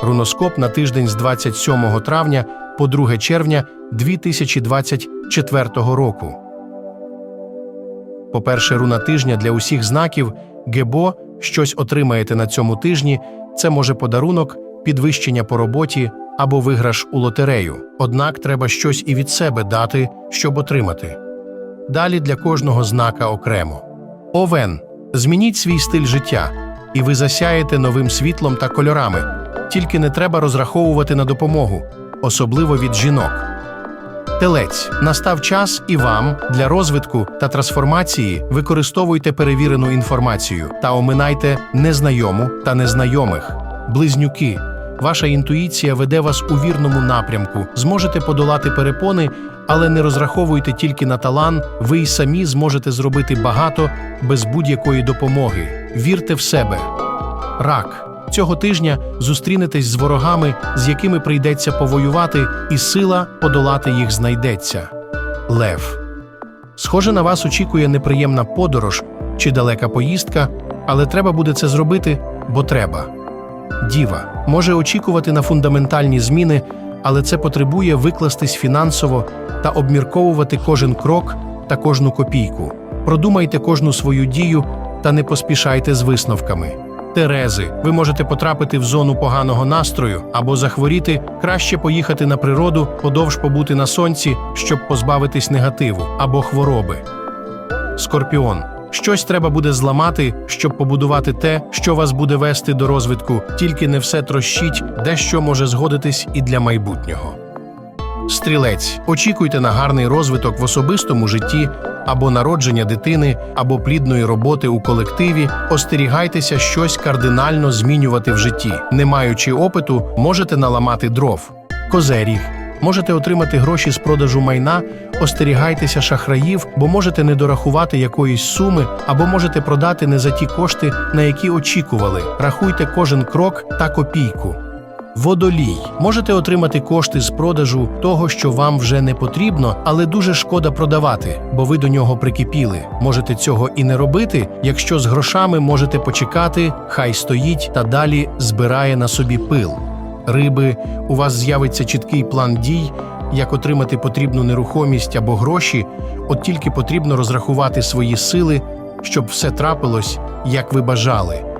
Руноскоп на тиждень з 27 травня по 2 червня 2024 року. По-перше, руна тижня для усіх знаків Гебо щось отримаєте на цьому тижні. Це може подарунок, підвищення по роботі або виграш у лотерею. Однак треба щось і від себе дати, щоб отримати. Далі для кожного знака окремо. Овен. Змініть свій стиль життя, і ви засяєте новим світлом та кольорами. Тільки не треба розраховувати на допомогу, особливо від жінок. Телець настав час і вам для розвитку та трансформації використовуйте перевірену інформацію та оминайте незнайому та незнайомих. Близнюки. Ваша інтуїція веде вас у вірному напрямку. Зможете подолати перепони, але не розраховуйте тільки на талант. Ви й самі зможете зробити багато без будь-якої допомоги. Вірте в себе. Рак. Цього тижня зустрінетесь з ворогами, з якими прийдеться повоювати, і сила подолати їх знайдеться. Лев. Схоже, на вас очікує неприємна подорож чи далека поїздка, але треба буде це зробити, бо треба. Діва може очікувати на фундаментальні зміни, але це потребує викластись фінансово та обмірковувати кожен крок та кожну копійку. Продумайте кожну свою дію та не поспішайте з висновками. Терези, ви можете потрапити в зону поганого настрою або захворіти, краще поїхати на природу, подовж побути на сонці, щоб позбавитись негативу або хвороби. Скорпіон. Щось треба буде зламати, щоб побудувати те, що вас буде вести до розвитку, тільки не все трощить, дещо може згодитись і для майбутнього. Стрілець. Очікуйте на гарний розвиток в особистому житті або народження дитини, або плідної роботи у колективі. Остерігайтеся щось кардинально змінювати в житті. Не маючи опиту, можете наламати дров. Козеріг. Можете отримати гроші з продажу майна, остерігайтеся шахраїв, бо можете не дорахувати якоїсь суми, або можете продати не за ті кошти, на які очікували. Рахуйте кожен крок та копійку. Водолій. Можете отримати кошти з продажу того, що вам вже не потрібно, але дуже шкода продавати, бо ви до нього прикипіли. Можете цього і не робити. Якщо з грошами можете почекати, хай стоїть та далі збирає на собі пил. Риби, у вас з'явиться чіткий план дій, як отримати потрібну нерухомість або гроші, от тільки потрібно розрахувати свої сили, щоб все трапилось, як ви бажали.